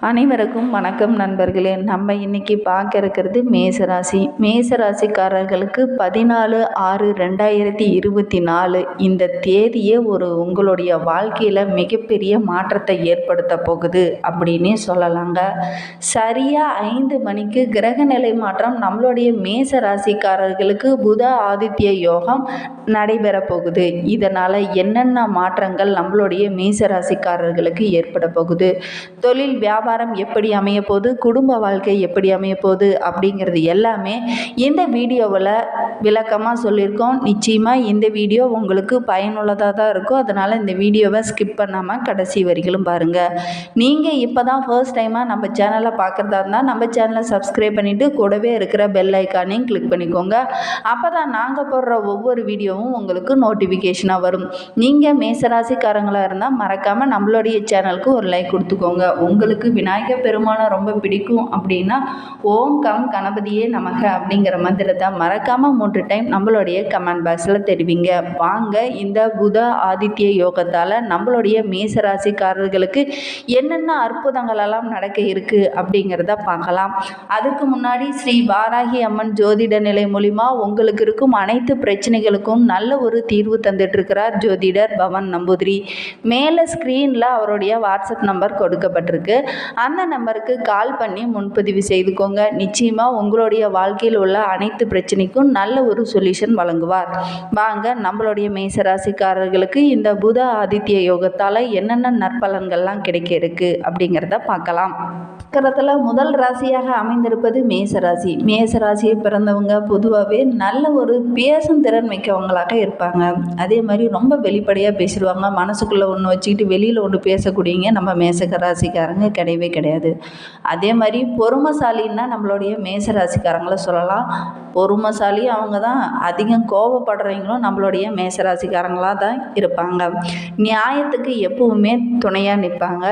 அனைவருக்கும் வணக்கம் நண்பர்களே. நம்ம இன்னைக்கு பார்க்க இருக்கிறது மேசராசி. மேசராசிக்காரர்களுக்கு பதினாலு ஆறு ரெண்டாயிரத்தி இருபத்தி நாலு இந்த தேதியே ஒரு உங்களுடைய வாழ்க்கையில் மிகப்பெரிய மாற்றத்தை ஏற்படுத்த போகுது அப்படின்னே சொல்லலாங்க. சரியாக ஐந்து மணிக்கு கிரகநிலை மாற்றம் நம்மளுடைய மேச ராசிக்காரர்களுக்கு புத ஆதித்ய யோகம் நடைபெறப்போகுது. இதனால் என்னென்ன மாற்றங்கள் நம்மளுடைய மீசராசிக்காரர்களுக்கு ஏற்பட போகுது? தொழில் வியாபாரம் எப்படி அமைய போகுது குடும்ப வாழ்க்கை எப்படி அமைய போகுது அப்படிங்கிறது எல்லாமே இந்த வீடியோவில் விளக்கமாக சொல்லியிருக்கோம். நிச்சயமாக இந்த வீடியோ உங்களுக்கு பயனுள்ளதாக தான் இருக்கும். அதனால் இந்த வீடியோவை ஸ்கிப் பண்ணாமல் கடைசி வரிகளும் பாருங்கள் நீங்கள் இப்போ தான் ஃபர்ஸ்ட் டைமாக நம்ம சேனலை பார்க்குறதா இருந்தால் நம்ம சேனலை சப்ஸ்கிரைப் பண்ணிவிட்டு கூடவே இருக்கிற பெல் ஐக்கானையும் கிளிக் பண்ணிக்கோங்க. அப்போ தான் நாங்கள் போடுற ஒவ்வொரு வீடியோ வீடியோவும் உங்களுக்கு நோட்டிஃபிகேஷனாக வரும். நீங்கள் மேசராசிக்காரங்களாக இருந்தால் மறக்காமல் நம்மளுடைய சேனலுக்கு ஒரு லைக் கொடுத்துக்கோங்க. உங்களுக்கு விநாயகர் பெருமானை ரொம்ப பிடிக்கும் அப்படின்னா ஓம் கம் கணபதியே நமக அப்படிங்கிற மந்திரத்தை மறக்காமல் மூன்று டைம் நம்மளுடைய கமெண்ட் பாக்ஸில் தெரிவிங்க. வாங்க இந்த புத ஆதித்ய யோகத்தால் நம்மளுடைய மேசராசிக்காரர்களுக்கு என்னென்ன அற்புதங்களெல்லாம் நடக்க இருக்குது அப்படிங்கிறத பார்க்கலாம். அதுக்கு முன்னாடி ஸ்ரீ வாராகி அம்மன் ஜோதிட நிலை மூலிமா உங்களுக்கு இருக்கும் அனைத்து பிரச்சனைகளுக்கும் நல்ல ஒரு தீர்வு தந்துட்டுருக்கிறார் ஜோதிடர் பவன் நம்பூதிரி. மேலே ஸ்க்ரீனில் அவருடைய வாட்ஸ்அப் நம்பர் கொடுக்கப்பட்டிருக்கு. அந்த நம்பருக்கு கால் பண்ணி முன்பதிவு செய்துக்கோங்க. நிச்சயமாக உங்களுடைய வாழ்க்கையில் உள்ள அனைத்து பிரச்சனைக்கும் நல்ல ஒரு சொல்யூஷன் வழங்குவார். வாங்க நம்மளுடைய மேசராசிக்காரர்களுக்கு இந்த புத ஆதித்ய யோகத்தால் என்னென்ன நற்பலன்கள்லாம் கிடைக்க இருக்கு அப்படிங்கிறத பார்க்கலாம். சக்கரத்தில் முதல் ராசியாக அமைந்திருப்பது மேசராசி. மேசராசியை பிறந்தவங்க பொதுவாகவே நல்ல ஒரு பேசும் திறன் மிக்கவங்களாக இருப்பாங்க. அதே மாதிரி ரொம்ப வெளிப்படையாக பேசிடுவாங்க. மனசுக்குள்ளே ஒன்று வச்சுக்கிட்டு வெளியில் ஒன்று பேசக்கூடியவங்க நம்ம மேசக ராசிக்காரங்க கிடையவே கிடையாது. அதே மாதிரி பொறுமைசாலின்னா நம்மளுடைய மேச ராசிக்காரங்களை சொல்லலாம். பொறுமைசாலி அவங்க தான் அதிகம் கோபப்படுறவங்களும் நம்மளுடைய மேசராசிக்காரங்களாக தான் இருப்பாங்க. நியாயத்துக்கு எப்பவுமே துணையாக நிற்பாங்க.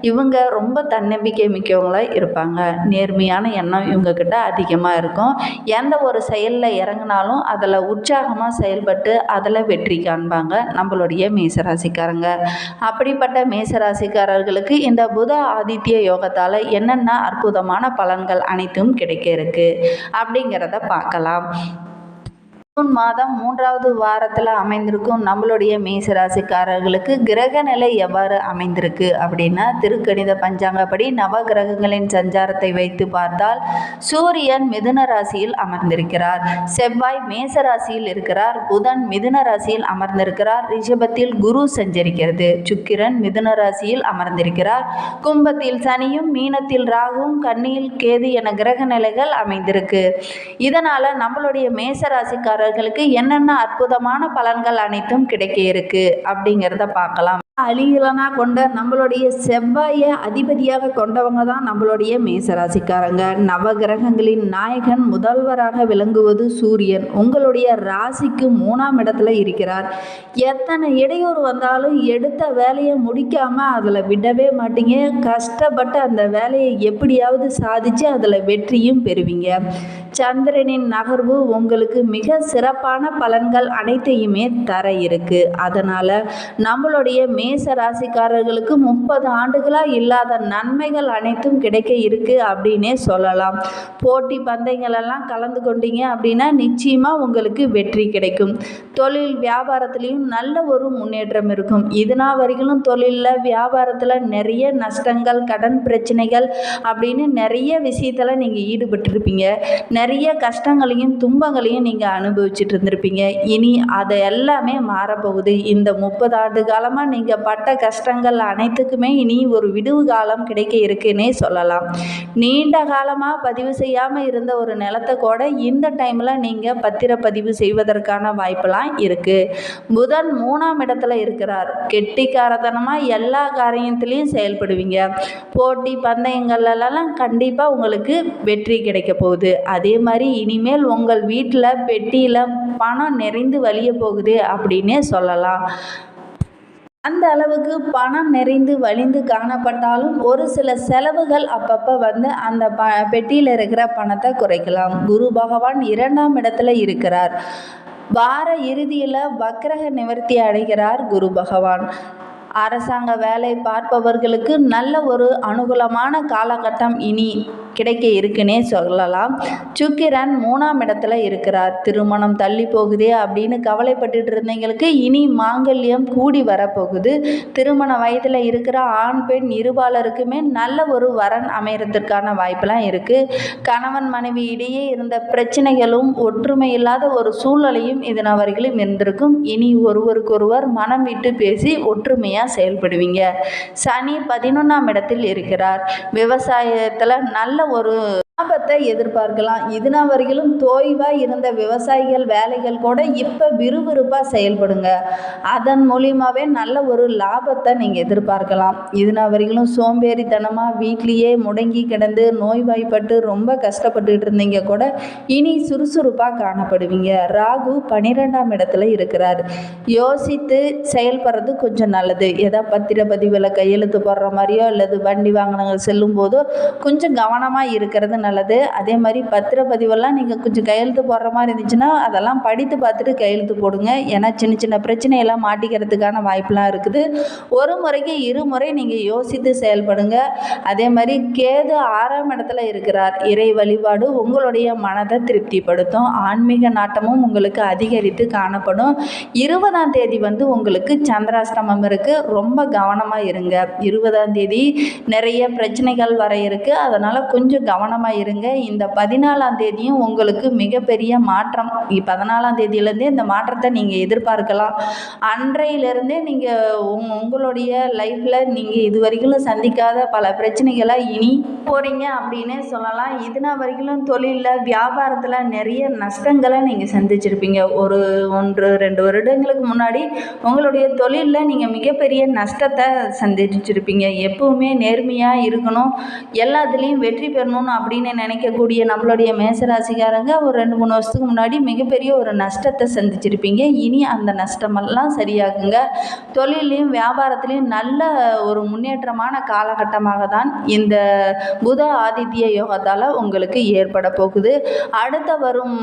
இவங்க ரொம்ப தன்னம்பிக்கை மிக்கவங்களாக இருப்பாங்க. நேர்மையான எண்ணம் இவங்கக்கிட்ட அதிகமாக இருக்கும். எந்த ஒரு செயலில் இறங்கினாலும் அதில் உற்சாகமாக செயல்பட்டு அதில் வெற்றி காண்பாங்க நம்மளுடைய மேசராசிக்காரங்க. அப்படிப்பட்ட மேசராசிக்காரர்களுக்கு இந்த புத ஆதித்ய யோகத்தால் என்னென்ன அற்புதமான பலன்கள் அனைத்தும் கிடைக்க இருக்கு அப்படிங்கிறத பார்க்கலாம். ஜூன் மாதம் மூன்றாவது வாரத்தில் அமைந்திருக்கும் நம்மளுடைய மேசராசிக்காரர்களுக்கு கிரக நிலை எவ்வாறு அமைந்திருக்கு அப்படின்னா திருக்கணித பஞ்சாங்கப்படி நவ கிரகங்களின் சஞ்சாரத்தை வைத்து பார்த்தால் சூரியன் மிதுன ராசியில் அமர்ந்திருக்கிறார். செவ்வாய் மேச ராசியில் இருக்கிறார். புதன் மிதுன ராசியில் அமர்ந்திருக்கிறார். ரிஷபத்தில் குரு சஞ்சரிக்கிறது. சுக்கிரன் மிதுன ராசியில் அமர்ந்திருக்கிறார். கும்பத்தில் சனியும் மீனத்தில் ராகுவும் கண்ணியில் கேது என கிரக நிலைகள் அமைந்திருக்கு. இதனால் நம்மளுடைய மேசராசிக்கார அவர்களுக்கு என்னென்ன அற்புதமான பலன்கள் அனைத்தும் கிடைக்க இருக்கு அப்படிங்கிறத பார்க்கலாம். அழிகளனா கொண்ட நம்மளுடைய செவ்வாயை அதிபதியாக கொண்டவங்க தான் நம்மளுடைய மேசராசிக்காரங்க. நவகிரகங்களின் நாயகன் முதல்வராக விளங்குவது சூரியன். உங்களுடைய ராசிக்கு மூணாம் இடத்துல இருக்கிறார். எத்தனை இடையூறு வந்தாலும் எடுத்த வேலையை முடிக்காம அதில் விடவே மாட்டீங்க. கஷ்டப்பட்டு அந்த வேலையை எப்படியாவது சாதிச்சு அதில் வெற்றியும் பெறுவீங்க. சந்திரனின் நகர்வு உங்களுக்கு மிக சிறப்பான பலன்கள் அனைத்தையுமே தர இருக்கு. அதனால் நம்மளுடைய மே மேச ராசிக்காரர்களுக்கு முப்பது ஆண்டுகளாக இல்லாத நன்மைகள் அனைத்தும் கிடைக்க இருக்கு அப்படின்னே சொல்லலாம். போட்டி பந்தயங்கள் எல்லாம் கலந்து கொண்டீங்க அப்படின்னா நிச்சயமாக உங்களுக்கு வெற்றி கிடைக்கும். தொழில் வியாபாரத்துலேயும் நல்ல ஒரு முன்னேற்றம் இருக்கும். இதுனா வரைக்கும் தொழிலில் வியாபாரத்தில் நிறைய நஷ்டங்கள் கடன் பிரச்சனைகள் அப்படின்னு நிறைய விஷயத்தில் நீங்கள் ஈடுபட்டிருப்பீங்க. நிறைய கஷ்டங்களையும் துன்பங்களையும் நீங்கள் அனுபவிச்சுட்டு இருந்திருப்பீங்க. இனி அதை எல்லாமே மாறப்போகுது. இந்த முப்பது ஆண்டு காலமாக நீங்கள் பட்ட கஷ்டங்கள் அனைத்துக்குமே இனி ஒரு விடுவு காலம் கிடைக்க இருக்குன்னே சொல்லலாம். நீண்ட காலமாக பதிவு செய்யாமல் இருந்த ஒரு நிலத்தை கூட இந்த டைமில் நீங்கள் பத்திரப்பதிவு செய்வதற்கான வாய்ப்பெல்லாம் இருக்குது புதன் மூணாம் இடத்துல இருக்கிறார். கெட்டிக்காரத்தனமாக எல்லா காரியத்திலையும் செயல்படுவீங்க. போட்டி பந்தயங்கள்லாம் கண்டிப்பாக உங்களுக்கு வெற்றி கிடைக்க போகுது. அதே மாதிரி இனிமேல் உங்கள் வீட்டில் பெட்டியில் பணம் நிறைந்து வழிய போகுது அப்படின்னே சொல்லலாம். அந்த அளவுக்கு பணம் நிறைந்து வழிந்து காணப்பட்டாலும் ஒரு சில செலவுகள் அப்பப்போ வந்து அந்த ப பெட்டியில் இருக்கிற பணத்தை குறைக்கலாம். குரு பகவான் இரண்டாம் இடத்துல இருக்கிறார். வார இறுதியில் வக்ரக நிவர்த்தி அடைகிறார் குரு பகவான். அரசாங்க வேலை பார்ப்பவர்களுக்கு நல்ல ஒரு அனுகூலமான காலகட்டம் இனி கிடைக்க இருக்குன்னே சொல்லலாம். சுக்கிரன் மூணாம் இடத்துல இருக்கிறார். திருமணம் தள்ளி போகுதே அப்படின்னு கவலைப்பட்டுட்டு இருந்தவங்களுக்கு இனி மாங்கல்யம் கூடி வரப்போகுது. திருமண வயதில் இருக்கிற ஆண் பெண் இருபாலருக்குமே நல்ல ஒரு வரன் அமையறதுக்கான வாய்ப்பெல்லாம் இருக்குது கணவன் மனைவி இடையே இருந்த பிரச்சனைகளும் ஒற்றுமை இல்லாத ஒரு சூழ்நிலையும் இதன் வரையிலும் இருந்திருக்கும். இனி ஒருவருக்கொருவர் மனம் விட்டு பேசி ஒற்றுமையாக செயல்படுவீங்க. சனி பதினொன்றாம் இடத்தில் இருக்கிறார். விவசாயத்தில் நல்ல ஒரு லாபத்தை எதிர்பார்க்கலாம். இதுனா வரையிலும் தோய்வாக இருந்த விவசாயிகள் வேலைகள் கூட இப்போ விறுவிறுப்பாக செயல்படுங்க. அதன் மூலியமாகவே நல்ல ஒரு லாபத்தை நீங்கள் எதிர்பார்க்கலாம். இதுனா வரையிலும் சோம்பேறித்தனமாக வீட்லேயே முடங்கி கிடந்து நோய்வாய்ப்பட்டு ரொம்ப கஷ்டப்பட்டுக்கிட்டு இருந்தீங்க கூட இனி சுறுசுறுப்பாக காணப்படுவீங்க. ராகு பன்னிரெண்டாம் இடத்துல இருக்கிறார். யோசித்து செயல்படுறது கொஞ்சம் நல்லது. ஏதோ பத்திர பதிவில் கையெழுத்து போடுற மாதிரியோ அல்லது வண்டி வாகனங்கள் செல்லும் போதோ கொஞ்சம் கவனமாக இருக்கிறது நல்லது. நல்லது. அதே மாதிரி பத்திரப்பதிவெல்லாம் நீங்கள் கொஞ்சம் கையெழுத்து போடுற மாதிரி இருந்துச்சுன்னா அதெல்லாம் படித்து பார்த்துட்டு கையெழுத்து போடுங்க. ஏன்னா சின்ன சின்ன பிரச்சனையெல்லாம் மாட்டிக்கிறதுக்கான வாய்ப்பெலாம் இருக்குது. ஒரு முறைக்கு இருமுறை நீங்கள் யோசித்து செயல்படுங்க. அதே மாதிரி கேது ஆறாம் இடத்துல இருக்கிறார். இறை வழிபாடு உங்களுடைய மனதை திருப்திப்படுத்தும். ஆன்மீக நாட்டமும் உங்களுக்கு அதிகரித்து காணப்படும். இருபதாம் தேதி வந்து உங்களுக்கு சந்திராஷ்டமம் இருக்குது ரொம்ப கவனமாக இருங்க. இருபதாம் தேதி நிறைய பிரச்சனைகள் வர இருக்குது அதனால் கொஞ்சம் கவனமாக இருங்க. இந்த பதினாலாம் தேதியும் உங்களுக்கு மிகப்பெரிய மாற்றம். பதினாலாம் தேதியிலேருந்தே இந்த மாற்றத்தை நீங்கள் எதிர்பார்க்கலாம். அன்றையிலிருந்தே நீங்கள் உங் உங்களுடைய லைஃப்பில் நீங்கள் இது வரைக்கும் சந்திக்காத பல பிரச்சனைகளை இனி போகிறீங்க அப்படின்னே சொல்லலாம். இதுனா வரைக்கும் தொழிலில் வியாபாரத்தில் நிறைய நஷ்டங்களை நீங்கள் சந்திச்சிருப்பீங்க. ஒரு ஒன்று ரெண்டு வருடங்களுக்கு முன்னாடி உங்களுடைய தொழிலில் நீங்கள் மிகப்பெரிய நஷ்டத்தை சந்திச்சிருப்பீங்க. எப்பவுமே நேர்மையாக இருக்கணும். எல்லாத்துலேயும் வெற்றி பெறணும்னு அப்படின்னு நினைக்கக்கூடிய நம்மளுடைய மேசராசிக்காரங்க ஒரு ரெண்டு மூணு வருஷத்துக்கு முன்னாடி மிகப்பெரிய ஒரு நஷ்டத்தை சந்திச்சிருப்பீங்க. இனி அந்த நஷ்டமெல்லாம் சரியாகுங்க. தொழிலையும் வியாபாரத்துலேயும் நல்ல ஒரு முன்னேற்றமான காலகட்டமாக தான் இந்த புத ஆதித்ய யோகத்தால் உங்களுக்கு ஏற்பட போகுது. அடுத்த வரும்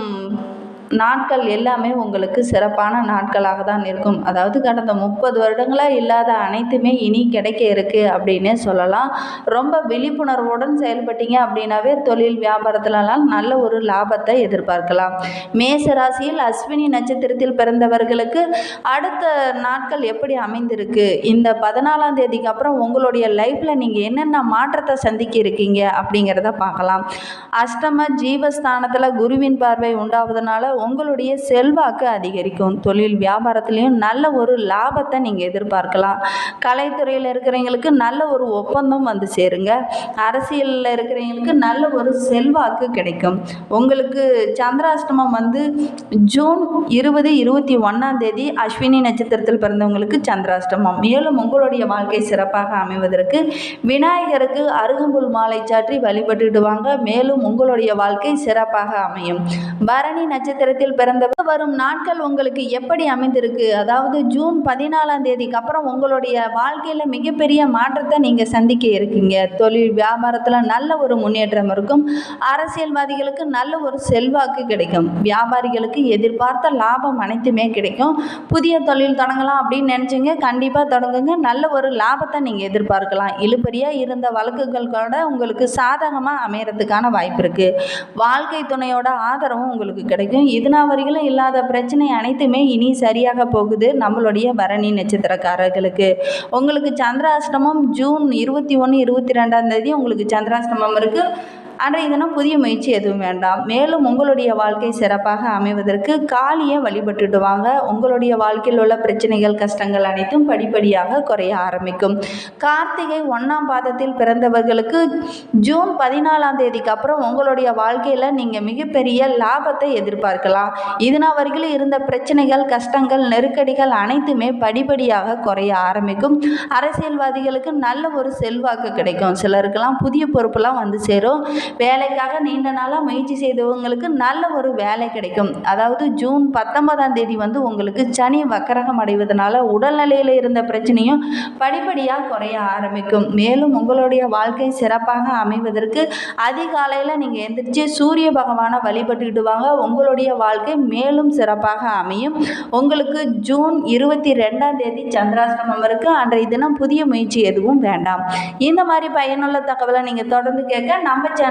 நாட்கள் எல்லாமே உங்களுக்கு சிறப்பான நாட்களாக தான் இருக்கும். அதாவது கடந்த முப்பது வருடங்களாக இல்லாத அனைத்துமே இனி கிடைக்க இருக்கு அப்படின்னே சொல்லலாம். ரொம்ப விழிப்புணர்வுடன் செயல்பட்டீங்க அப்படின்னாவே தொழில் வியாபாரத்துலலாம் நல்ல ஒரு லாபத்தை எதிர்பார்க்கலாம். மேச ராசியில் அஸ்வினி நட்சத்திரத்தில் பிறந்தவர்களுக்கு அடுத்த நாட்கள் எப்படி அமைந்திருக்கு? இந்த பதினாலாம் தேதிக்கு அப்புறம் உங்களுடைய லைஃப்பில் நீங்கள் என்னென்ன மாற்றத்தை சந்திக்க இருக்கீங்க அப்படிங்கிறத பார்க்கலாம். அஷ்டம ஜீவஸ்தானத்தில் குருவின் பார்வை உண்டாவதுனால உங்களுடைய செல்வாக்கு அதிகரிக்கும். தொழில் வியாபாரத்துலேயும் நல்ல ஒரு லாபத்தை நீங்கள் எதிர்பார்க்கலாம். கலைத்துறையில் இருக்கிறவங்களுக்கு நல்ல ஒரு ஒப்பந்தம் வந்து சேருங்க. அரசியலில் இருக்கிறவங்களுக்கு நல்ல ஒரு செல்வாக்கு கிடைக்கும். உங்களுக்கு சந்திராஷ்டமம் வந்து ஜூன் இருபது இருபத்தி ஒன்றாம் தேதி அஸ்வினி நட்சத்திரத்தில் பிறந்தவங்களுக்கு சந்திராஷ்டமம். மேலும் உங்களுடைய வாழ்க்கை சிறப்பாக அமைவதற்கு விநாயகருக்கு அருகம்புல் மாலை சாற்றி வழிபட்டுடுவாங்க. மேலும் உங்களுடைய வாழ்க்கை சிறப்பாக அமையும். பரணி நட்சத்திரத்தில் பிறந்தவர் வரும் நாட்கள் உங்களுக்கு எப்படி அமைந்திருக்கு? அதாவது ஜூன் பதினாலாம் தேதிக்கு அப்புறம் உங்களுடைய வாழ்க்கையில் மிகப்பெரிய மாற்றத்தை நீங்கள் சந்திக்க இருக்கீங்க. தொழில் வியாபாரத்தில் நல்ல ஒரு முன்னேற்றம் இருக்கும். அரசியல்வாதிகளுக்கு நல்ல ஒரு செல்வாக்கு கிடைக்கும். வியாபாரிகளுக்கு எதிர்பார்த்த லாபம் அனைத்துமே கிடைக்கும். புதிய தொழில் தொடங்கலாம் அப்படின்னு நினச்சிங்க கண்டிப்பாக தொடங்குங்க. நல்ல ஒரு லாபத்தை நீங்கள் எதிர்பார்க்கலாம். இழுபறியாக இருந்த வழக்குகள் கூட உங்களுக்கு சாதகமாக அமையறதுக்கான வாய்ப்பு இருக்குது வாழ்க்கை துணையோட ஆதரவும் உங்களுக்கு கிடைக்கும். இதுனா வரையிலும் இல்லாத பிரச்சனை அனைத்துமே இனி சரியாக போகுது. நம்மளுடைய பரணி நட்சத்திரக்காரர்களுக்கு. உங்களுக்கு சந்திராஷ்டமம் ஜூன் இருபத்தி ஒன்று இருபத்தி ரெண்டாம் தேதி உங்களுக்கு சந்திராஷ்டமம் இருக்குது அன்றைய தினம் புதிய முயற்சி எதுவும் வேண்டாம். மேலும் உங்களுடைய வாழ்க்கை சிறப்பாக அமைவதற்கு காளியை வழிபட்டுட்டு வாங்க உங்களுடைய வாழ்க்கையில் உள்ள பிரச்சனைகள் கஷ்டங்கள் அனைத்தும் படிப்படியாக குறைய ஆரம்பிக்கும். கார்த்திகை ஒன்றாம் பாதத்தில் பிறந்தவர்களுக்கு ஜூன் பதினாலாம் தேதிக்கு அப்புறம் உங்களுடைய வாழ்க்கையில் நீங்கள் மிகப்பெரிய லாபத்தை எதிர்பார்க்கலாம். இதுனா வரைக்கும் இருந்த பிரச்சனைகள் கஷ்டங்கள் நெருக்கடிகள் அனைத்துமே படிப்படியாக குறைய ஆரம்பிக்கும். அரசியல்வாதிகளுக்கு நல்ல ஒரு செல்வாக்கு கிடைக்கும். சிலருக்கெல்லாம் புதிய பொறுப்பெல்லாம் வந்து சேரும். வேலைக்காக நீண்ட நாளாக முயற்சி செய்தவங்களுக்கு நல்ல ஒரு வேலை கிடைக்கும். அதாவது ஜூன் பத்தொன்பதாம் தேதி வந்து உங்களுக்கு சனி வக்கரகம் அடைவதனால உடல்நிலையில் இருந்த பிரச்சனையும் படிப்படியாக குறைய ஆரம்பிக்கும். மேலும் உங்களுடைய வாழ்க்கை சிறப்பாக அமைவதற்கு அதிகாலையில் நீங்கள் எந்திரிச்சு சூரிய பகவானை வழிபட்டுக்கிட்டு வாங்க உங்களுடைய வாழ்க்கை மேலும் சிறப்பாக அமையும். உங்களுக்கு ஜூன் இருபத்தி ரெண்டாம் தேதி சந்திராசிரமம் இருக்குது அன்றைய தினம் புதிய முயற்சி எதுவும் வேண்டாம். இந்த மாதிரி பயனுள்ள தகவலை நீங்கள் தொடர்ந்து கேட்க நம்ம